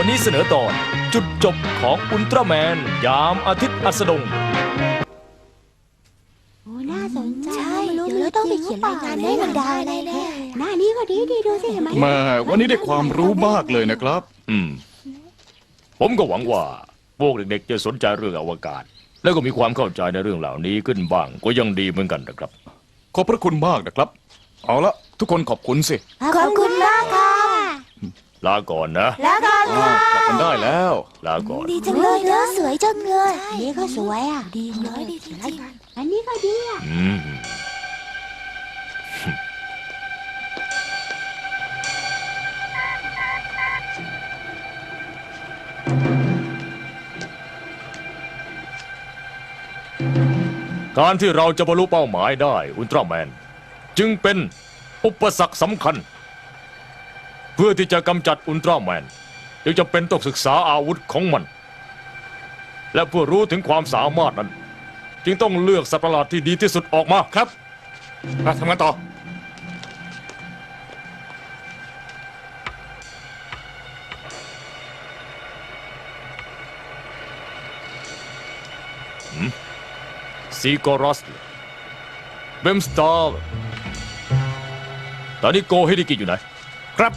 วันนี้เสนอตอนจุดจบของอุลตร้าแมน ยามอาทิตย์อัสดง โอ้น่าสนใจใช่ไม่รู้เดี๋ยวเราต้องไปเขียนรายงานให้มันได้แน่หน้านี้ก็ดีดีดูสิเห็นไหมแม่วันนี้ได้ความรู้มากเลยนะครับ อืม ผมก็หวังว่า พวกเด็กๆจะสนใจเรื่องอวกาศ แล้วก็มีความเข้าใจในเรื่องเหล่านี้ขึ้นบ้างก็ยังดีเหมือนกันนะครับ ขอบพระคุณมากนะครับ เอาละทุกคนขอบคุณสิ ขอบคุณมากค่ะ ลาก่อนนะ แล้วกันอ้าวกลับกันได้แล้ว ลาก่อน ดีจังเลยเนอะสวยจังเลยนี่ก็สวยอะดีเลยดีจริงอันนี้ก็ดีอะ อืม การที่เราจะบรรลุเป้าหมายได้อุลตร้าแมน จึงเป็นอุปสรรคสำคัญ เพื่อที่จะกำจัดอุลตร้าแมนจึงจำเป็นต้องศึกษาอาวุธของมัน และเพื่อรู้ถึงความสามารถนั้น จึงต้องเลือกสัตว์ประหลาดที่ดีที่สุดออกมาครับมาทำงานต่อ ซีโกรอสเบมสตาร์ตอนนี้โกเฮดิกิอยู่ไหน ครับ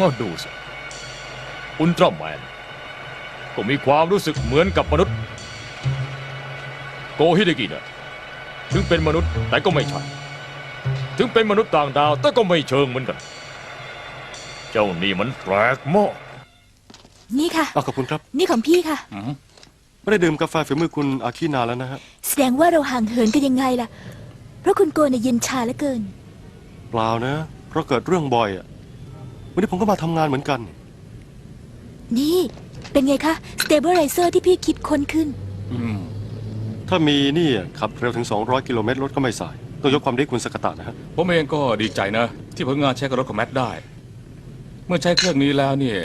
มาดูสิ อุลตร้าแมน ก็มีความรู้สึกเหมือนกับมนุษย์ โกฮิเดกิเนี่ยถึงเป็นมนุษย์แต่ก็ไม่ใช่ ถึงเป็นมนุษย์ต่างดาวแต่ก็ไม่เชิงเหมือนกัน เจ้านี่มันแปลกมาก นี่ค่ะอะขอบคุณครับนี่ของพี่ค่ะ ไม่ได้ดื่มกาแฟฝีมือคุณอาคีนานแล้วนะฮะแสดงว่าเราห่างเหินกันยังไงล่ะ เพราะคุณโกเนี่ยเย็นชาเหลือเกิน เปล่านะ เพราะเกิดเรื่องบ่อยอะ วันนี้ผมก็มาทำงานเหมือนกัน นี่เป็นไงคะ stabilizer ที่พี่คิดค้นขึ้น อืม ถ้ามีนี่อะขับเร็วถึง 200 กิโลเมตรรถก็ไม่สาย ต้องยกความดีให้คุณสกตะนะฮะ ผมเองก็ดีใจนะ ที่ผลงานใช้กับรถของแมทได้ เมื่อใช้เครื่องนี้แล้วเนี่ย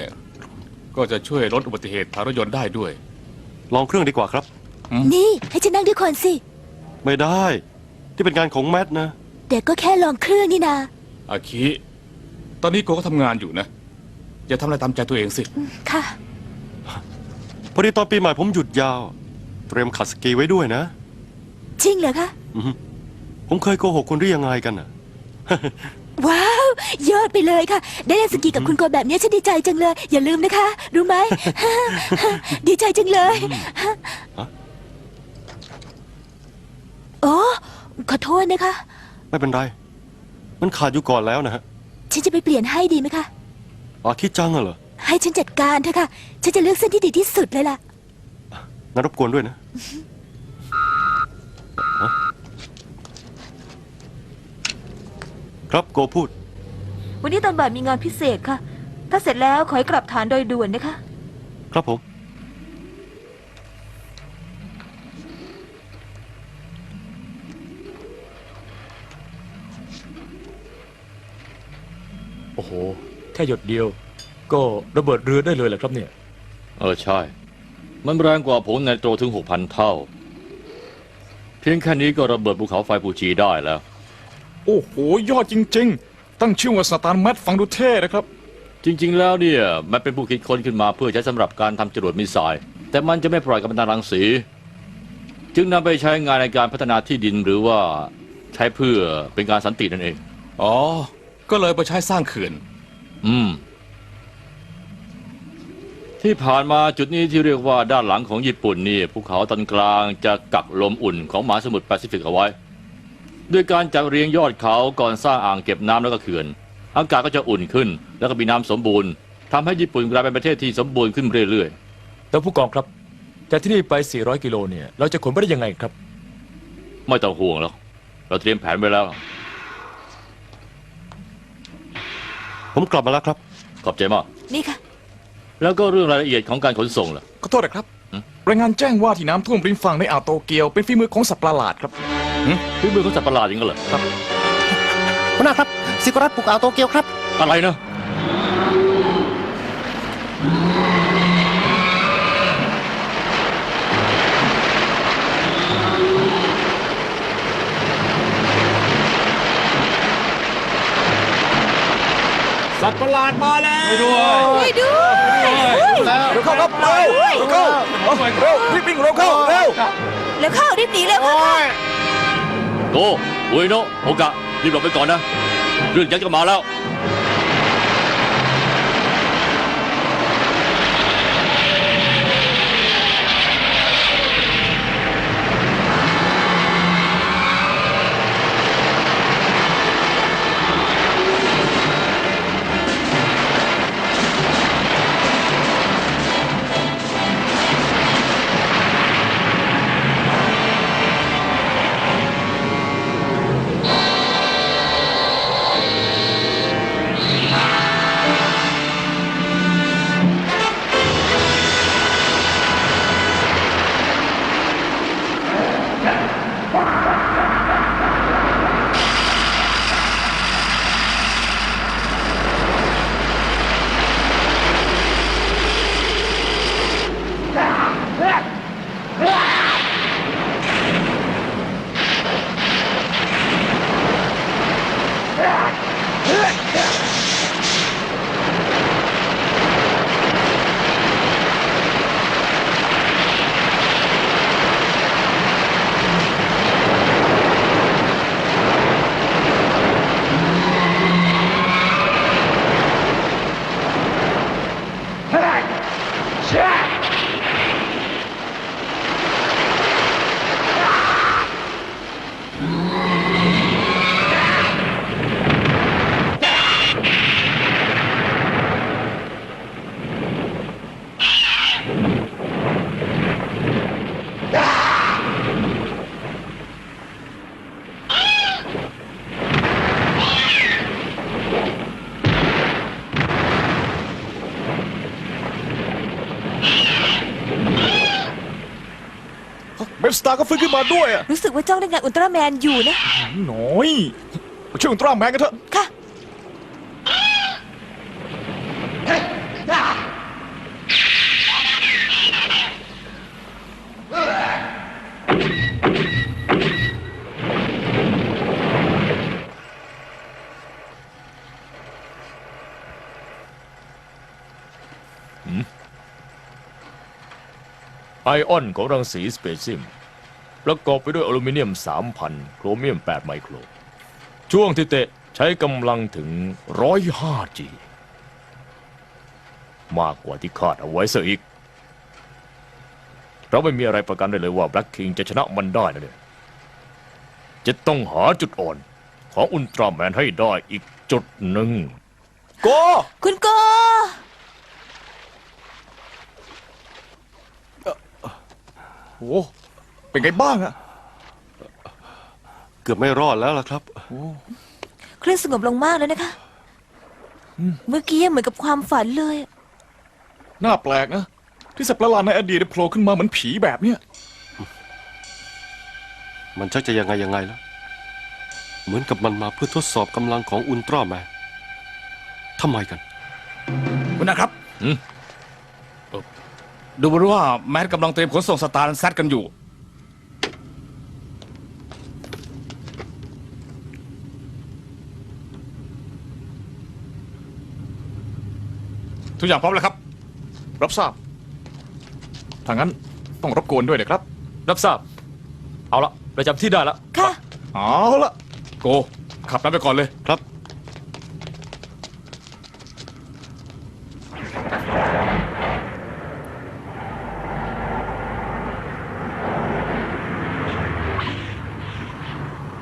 ก็จะช่วยลดอุบัติเหตุทางรถยนต์ได้ด้วย ลองเครื่องดีกว่าครับ นี่ให้ฉันนั่งด้วยคนสิ ไม่ได้ ที่เป็นงานของแมทนะ แต่ก็แค่ลองเครื่องนี่นาอาคิ ตอนนี้โกก็ทำงานอยู่นะ อย่าทำอะไรตามใจตัวเองสิ ค่ะ พอดีตอนปีใหม่ผมหยุดยาว เตรียมขัดสกีไว้ด้วยนะ จริงเหรอคะ อือฮึผมเคยโกหกคุณหรือยังไงกันอะ ว้าว ยอดไปเลยค่ะ ได้เล่นสกีกับคุณโกแบบนี้ฉันดีใจจังเลย อย่าลืมนะคะ รู้ไหม ดีใจจังเลยฮะโอ้ขอโทษนะคะ ไม่เป็นไร มันขาดอยู่ก่อนแล้วนะฮะ ฉันจะไปเปลี่ยนให้ดีไหมคะ อาคิจังอะเหรอให้ฉันจัดการเถอะค่ะ ฉันจะเลือกเส้นที่ดีที่สุดเลยล่ะ งั้นรบกวนด้วยนะฮะครับโกพูด วันนี้ตอนบ่ายมีงานพิเศษค่ะ ถ้าเสร็จแล้วขอให้กลับฐานโดยด่วนนะคะ ครับผม อ้โห แค่หยดเดียว ก็ระเบิดเรือได้เลยแหละครับเนี่ย เออใช่ มันแรงกว่าผงไนโตรถึง 6,000 เท่า เพียงแค่นี้ก็ระเบิดภูเขาไฟฟูจิได้แล้ว โอ้โห ยอดจริง ๆ ตั้งชื่อว่าสตาร์แมทฟังดูเท่นะครับ จริง ๆ แล้วเนี่ย มันเป็นผู้คิดค้นขึ้นมาเพื่อใช้สำหรับการทำจรวดมิสไซล์แต่มันจะไม่ปล่อยกัมมันตรังสี จึงนำไปใช้งานในการพัฒนาที่ดินหรือว่าใช้เพื่อเป็นการสันตินั่นเอง อ๋อ ก็เลยไปใช้สร้างเขื่อน อืม ที่ผ่านมาจุดนี้ที่เรียกว่าด้านหลังของญี่ปุ่นนี่ภูเขาตอนกลางจะกักลมอุ่นของมหาสมุทรแปซิฟิกเอาไว้ ด้วยการจัดเรียงยอดเขาก่อนสร้างอ่างเก็บน้ำแล้วก็เขื่อน อากาศก็จะอุ่นขึ้น แล้วก็มีน้ำสมบูรณ์ทำให้ญี่ปุ่นกลายเป็นประเทศที่สมบูรณ์ขึ้นเรื่อยแต่ผู้กองครับ จากที่นี่ไป 400 กิโลเนี่ย เราจะขนไปได้ยังไงครับ ๆ ไม่ต้องห่วงแล้วเราเตรียมแผนไว้แล้ว ผมกลับมาแล้วครับ ขอบใจมาก นี่ค่ะ แล้วก็เรื่องรายละเอียดของการขนส่งล่ะ ขอโทษนะครับ หืม รายงานแจ้งว่าที่น้ำท่วมริมฝั่งในอ่าวโตเกียวเป็นฝีมือของสัตว์ประหลาดครับฝีมือของสัตว์ประหลาดอย่างนั้นเหรอ หัวหน้าครับซิกุรัสปลุกอ่าวโตเกียวครับ อะไรนะ ตว์ประหลาดมาแล้วไปด้วยเร็วเข้าครับเร็วเร็วเข้าเอาเร็วรีบวิ่งเร็วเข้าเร็วแล้วเข้ารีบหนีแล้วค่ะโกอุยโนะโอกะรีบหลบไปก่อนนะ เรื่องยักษ์จะมาแล้วาร์ก็ฟื้นขึ้นมาด้วยอะรู้สึกว่าจ้องเล่นงานอุลตร้าแมนอยู่นะ หน่อยมาช่วยอุลตร้าแมนกันเถอะ ค่ะ ไอออนของรังสีสเปซิม ประกอบไปด้วยอลูมิเนียม 3,000 โครเมียม 8 ไมโคร ช่วงที่เตะใช้กำลังถึง 105G มากกว่าที่คาดเอาไว้ซะอีก เราไม่มีอะไรประกันได้เลยว่าแบล็ k คิงจะชนะมันได้นะเนี่ยจะต้องหาจุดอ่อนของอุลตร้าแมนให้ได้อีกจุดหนึ่งโกคุณโก โอ้ เป็นไงบ้างอะเกือบไม่รอดแล้วล่ะครับเครื่องสงบลงมากแล้วนะคะ เมื่อกี้เหมือนกับความฝันเลย น่าแปลกนะ ที่สัตว์ประหลาดในอดีตโผล่ขึ้นมาเหมือนผีแบบเนี้ยมันชักจะยังไงยังไงแล้ว เหมือนกับมันมาเพื่อทดสอบกำลังของอุลตร้าแมนทำไมกัน คุณนะครับหืมเอ่อดูเหมือนว่าแมทกำลังเตรียมขนส่งสตาร์แซดกันอยู่ ทุกอย่างพร้อมแล้วครับ รับทราบถ้างั้นต้องรบกวนด้วยนะครับ รับทราบ เอาละประจำที่ได้ละค่ะ เอาละโก ขับนำไปก่อนเลยครับ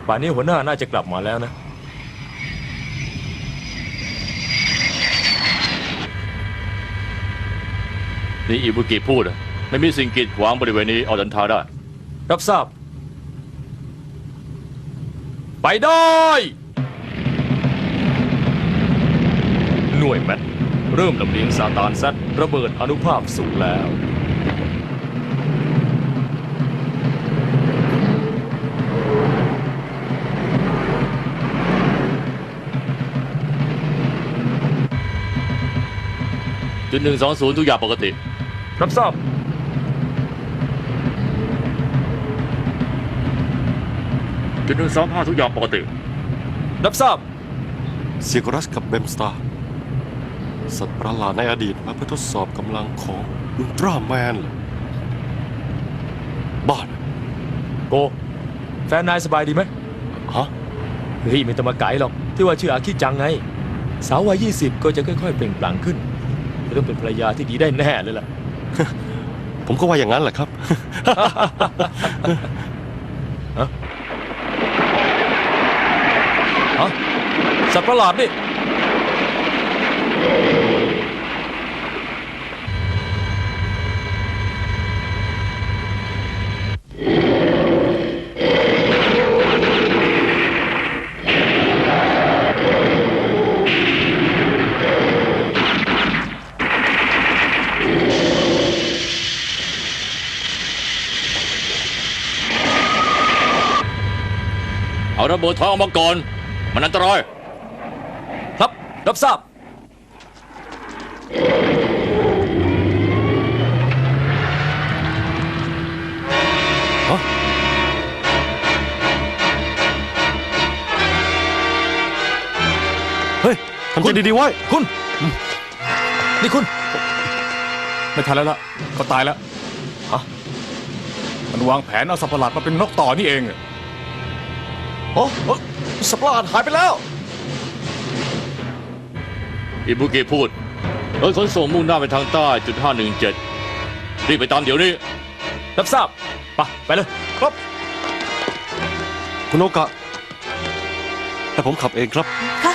ป่านนี้หัวหน้าน่าจะกลับมาแล้วนะ นี่อิบุกิพูดอะไม่มีสิ่งกีดขวางบริเวณนี้เอาเดินทางได้ รับทราบ ไปได้ หน่วยแมทเริ่มลำเลียงซาตานแซดระเบิดอนุภาพสูงแล้ว จุดหนึ่งสองศูนย์ทุกอย่างปกติ รับทราบจุดหนึ่งสองห้าทุกอย่างปกติ รับทราบ เซียกรัสกับเบมสตาร์สัตว์ประหลาดในอดีตมาเพื่อทดสอบกำลังของอุลตร้าแมนเหรอบ้านะโก แฟนนายสบายดีไหมฮะเฮ้ยไม่ต้องมาไกลหรอก ที่ว่าชื่ออาคิจังไง สาววัยยี่สิบก็จะค่อยๆ เปล่งปลั่งขึ้นจะต้องเป็นภรรยาที่ดีได้แน่เลยล่ะ ผมก็ว่าอย่างนั้นแหละครับ ฮะสัตว์ประหลาดนี่เระเบิดทองออกมาก่อน มันอันตราย ครับ รับทราบ เฮ้ยทำใจดีๆไว้ คุณนี่คุณ ไม่ทันแล้วล่ะเขาตายแล้วฮะมันวางแผนเอาสัตว์ประหลาดมาเป็นนกต่อนี่เองโอ้โอ้สัตว์ประหลาดหายไปแล้ว อิบุกิพูดรถขนส่งมุ่งหน้าไปทางใต้จุดห้าหนึ่งเจ็ดรีบไปตามเดี๋ยวนี้ รับทราบไปไปเลย ครับ คุณโอกะให้ผมขับเองครับ ค่ะ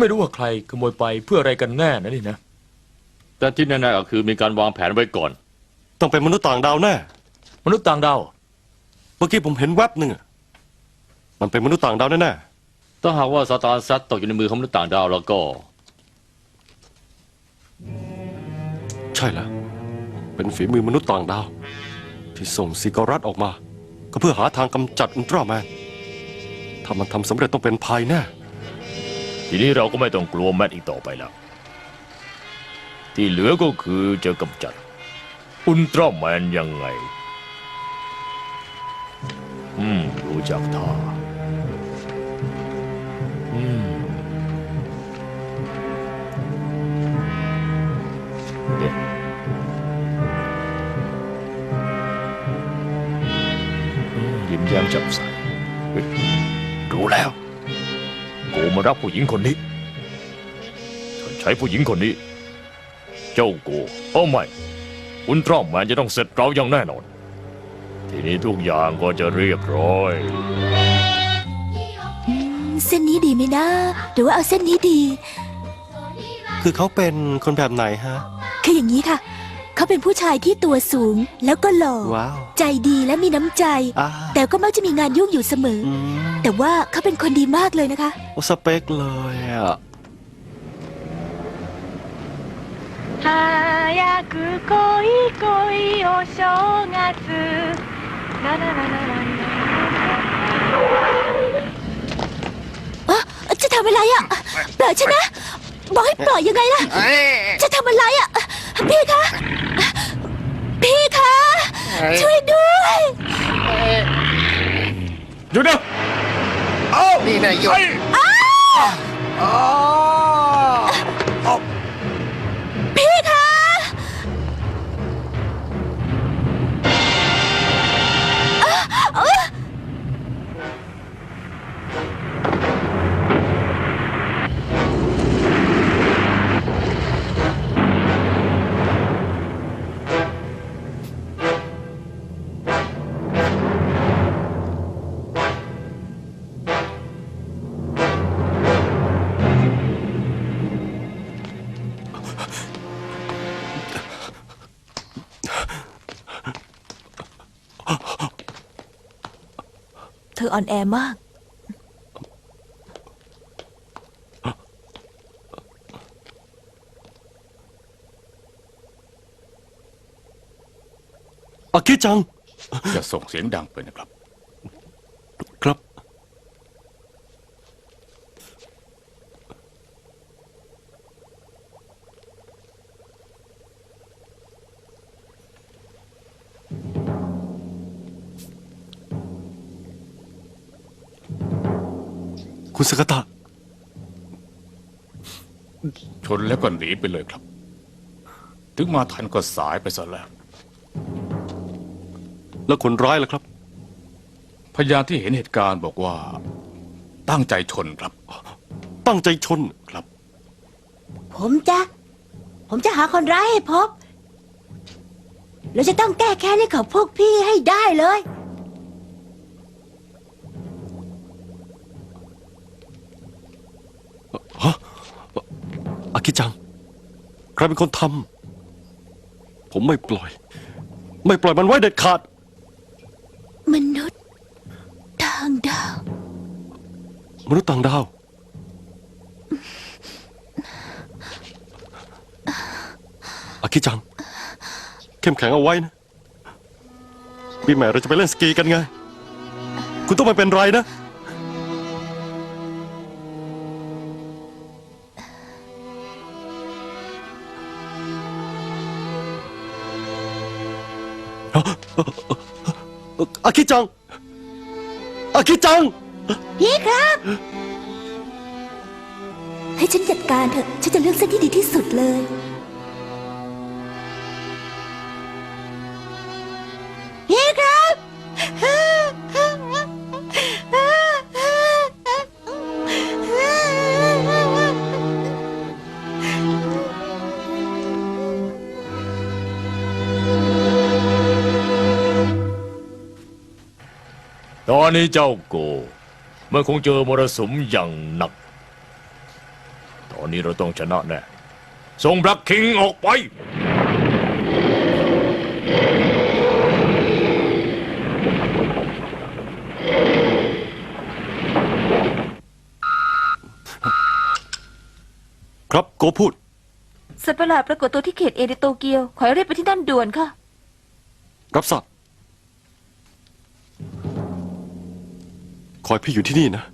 ไม่รู้ว่าใครขโมยไปเพื่ออะไรกันแน่นะนี่นะ แต่ที่แน่ๆก็คือมีการวางแผนไว้ก่อน ต้องเป็นมนุษย์ต่างดาวแน่ มนุษย์ต่างดาว เมื่อกี้ผมเห็นแวบหนึ่งอะมันเป็นมนุษย์ต่างดาวแน่ถ้าหากว่าซาตานซัดตกอยู่ในมือของมนุษย์ต่างดาวแล้วก็ ๆ ใช่แล้ว เป็นฝีมือมนุษย์ต่างดาว ที่ส่งซิกอรัสออกมา ก็เพื่อหาทางกำจัดอุลตร้าแมน ถ้ามันทำสำเร็จต้องเป็นภัยแน่ ทีนี้เราก็ไม่ต้องกลัวแมทอีกต่อไปแล้ว ที่เหลือก็คือจะกำจัด อุลตร้าแมนยังไง อืมดูจากท่าอืมเนี่ยอืมยิ้มแย้มแจ่มใสเฮ้ยรู้แล้ว กมารับผู้หญิงคนนี้ถ้าใช้ผู้หญิงคนนี้ เจ้าโกโอ้ไม่อุลตร้าแมนจะต้องเสร็จเราอย่างแน่นอน ทีนี้ทุกอย่างก็จะเรียบร้อย เส้นนี้ดีไหมนะ หรือว่าเอาเส้นนี้ดี คือเขาเป็นคนแบบไหนฮะ คืออย่างนี้ค่ะ เขาเป็นผู้ชายที่ตัวสูงแล้วก็หล่อ ว้าว ใจดีและมีน้ำใจ อ่า แต่ก็มักจะมีงานยุ่งอยู่เสมอ อืม แต่ว่าเขาเป็นคนดีมากเลยนะคะ โอสเปคเลยอ่ะ 早く来い来いお正月ラララララ เอ๊ะจะทำอะไรอ่ะ ปล่อยฉันนะ บอกให้ปล่อยยังไงล่ะ จะทำอะไรอ่ะ พี่คะ พี่คะ ช่วยด้วย หยุดนะนี่นายหยุดพี่คะเธ ออ่อนแอมาก อากิจัง อย่าส่งเสียงดังไปนะครับ คุณสกตะ ชนแล้วก็หนีไปเลยครับ ถึงมาทันก็สายไปซะแล้ว แล้วคนร้ายล่ะครับ พยานที่เห็นเหตุการณ์บอกว่า ตั้งใจชนครับ ตั้งใจชนครับ ผมจะ ผมจะหาคนร้ายให้พบเราจะต้องแก้แค้นให้กับพวกพี่ให้ได้เลย อากิจัง ใครเป็นคนทำผมไม่ปล่อย ไม่ปล่อยมันไว้เด็ดขาด มนุษย์ทางดาว มนุษย์ต่างดาว อากิจัง เข้มแข็งเอาไว้นะปีใหม่เราจะไปเล่นสกีกันไง คุณต้องไม่เป็นไรนะ อาคิจัง อาคิจัง พี่ครับ ให้ฉันจัดการเถอะ ฉันจะเลือกเส้นที่ดีที่สุดเลย พี่ครับ อนนี้เจ้าโก มันคงเจอมรสุมอย่างหนัก ตอนนี้เราต้องชนะแน่ส่งแบล็คคิงออกไป ครับโกพูด สัตว์ประหลาดปรากฏตัวที่เขตเอในโตเกียว ขอให้รีบไปที่นั่นด่วนค่ะ รับทราบ คอยพี่อยู่ที่นี่นะ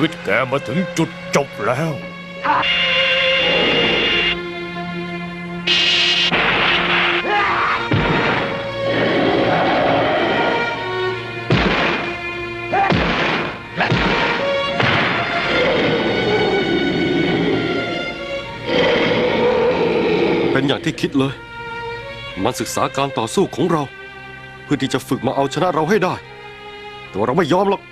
วิตแกมาถึงจุดจบแล้ว เป็นอย่างที่คิดเลย มันศึกษาการต่อสู้ของเรา เพื่อที่จะฝึกมาเอาชนะเราให้ได้ แต่ว่าเราไม่ยอมหรอก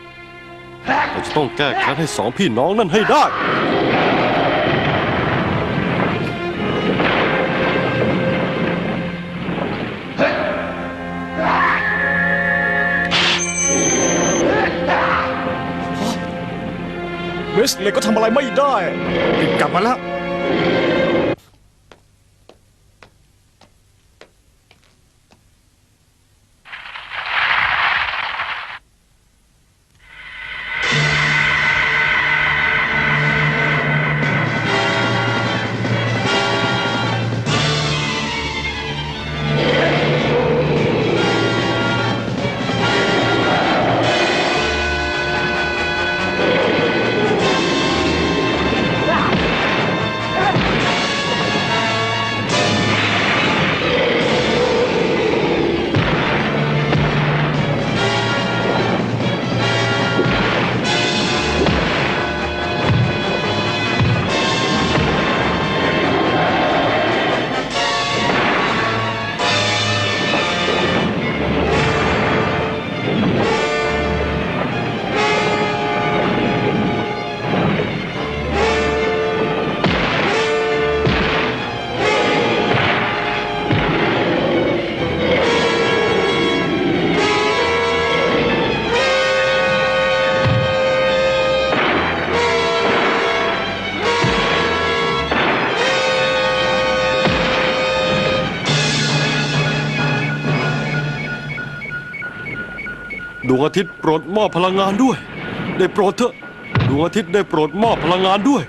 จะต้องแก้แค้นให้สองพี่น้องนั่นให้ได้ เมสเลยก็ทำอะไรไม่ได้รีบกลับมาแล้ว ดวงอาทิตย์โปรดมอบพลังงานด้วย ได้โปรดเถอะดวงอาทิตย์ได้โปรดมอบพลังงานด้วย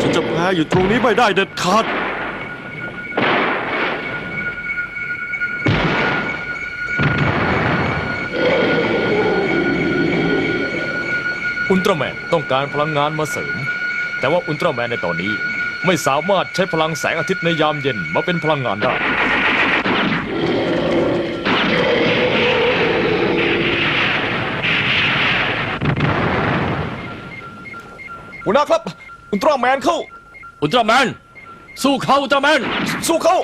ฉันจะแพ้อยู่ตรงนี้ไม่ได้เด็ดขาดอุลตร้าแมนต้องการพลังงานมาเสริม แต่ว่าอุลตร้าแมนในตอนนี้ไม่สามารถใช้พลังแสงอาทิตย์ในยามเย็นมาเป็นพลังงานได้ หัวหน้าครับ อุลตร้าแมนเข้า อุลตร้าแมน สู้เขาอุลตร้าแมน สู้เข้า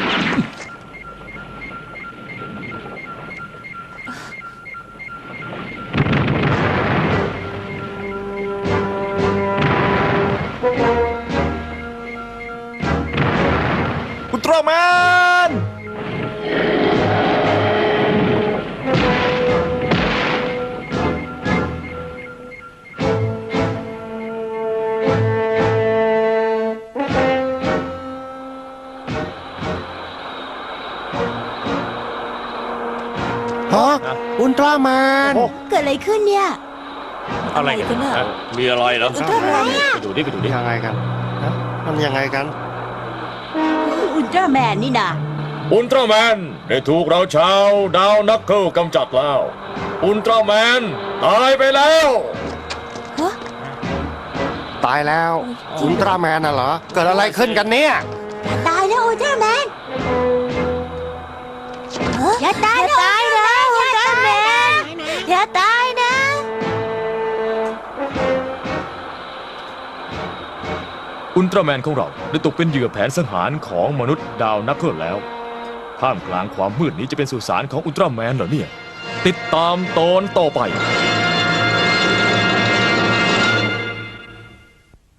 อุลตร้าแมน อุลตร้าแมน เกิดอะไรขึ้นเนี่ย อะไรกันกันน่ะฮะมีอะไรเหรออุลตร้าแมนไปดูดิไปดูดิยังไงกันฮะมันยังไงกันอุลตร้าแมนนี่นะอุลตร้าแมนได้ถูกเราชาวดาวนักเกิลกำจัดแล้ว อุลตร้าแมนตายไปแล้วตายแล้วอุลตร้าแมนน่ะเหรอ เกิดอะไรขึ้นกันเนี่ย ตายแล้วอุลตร้าแมนอย่าตายนะตายแล้วอุลตร้าแมน อย่าตายนะ อุลตร้าแมนของเราได้ตกเป็นเหยื่อแผนสังหารของมนุษย์ดาวนักเกิลแล้วท่ามกลางความมืดนี้จะเป็นสุสานของอุลตร้าแมนเหรอเนี่ย ติดตามตอนต่อไป